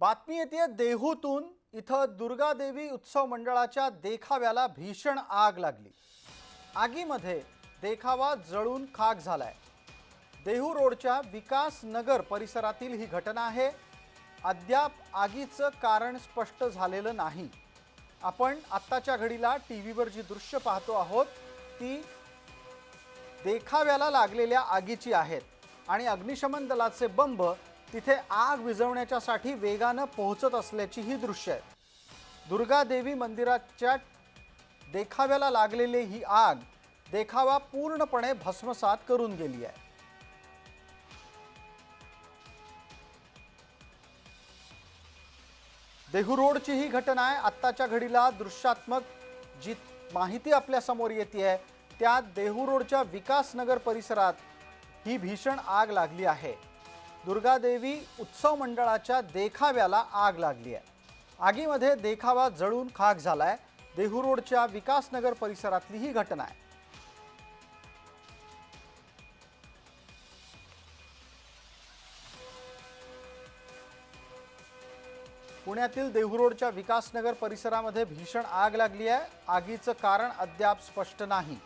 बातमी येते देहूतून. इथं दुर्गादेवी उत्सव मंडळाच्या देखाव्याला भीषण आग लागली. आगीमध्ये देखावा जळून खाक झालाय. देहू रोडच्या विकास नगर परिसरातील ही घटना आहे. अद्याप आगीचं कारण स्पष्ट झालेलं नाही. आपण आत्ताच्या घडीला टी व्हीवर जी दृश्य पाहतो आहोत ती देखाव्याला लागलेल्या आगीची आहेत. आणि अग्निशमन दलाचे बंब तिथे आग विझवण्याच्यासाठी वेगानं पोहोचत असल्याची ही दृश्य आहेत दुर्गादेवी मंदिराच्या देखाव्याला लागलेली ही आग देखावा पूर्णपणे भस्मसात करून गेली आहे. देहू रोडची ही घटना आहे. आत्ताच्या घडीला दृश्यात्मक जी माहिती आपल्यासमोर येते आहे त्या देहू रोडच्या विकासनगर परिसरात ही भीषण आग लागली आहे. दुर्गादेवी उत्सव मंडळाच्या देखाव्याला आग लागली आहे. आगीमध्ये देखावा जळून खाक झालाय. देहू रोडच्या विकासनगर परिसरातली ही घटना आहे. पुण्यातील देहू रोडच्या विकासनगर परिसरामध्ये भीषण आग लागली आहे. आगीचं कारण अद्याप स्पष्ट नाही.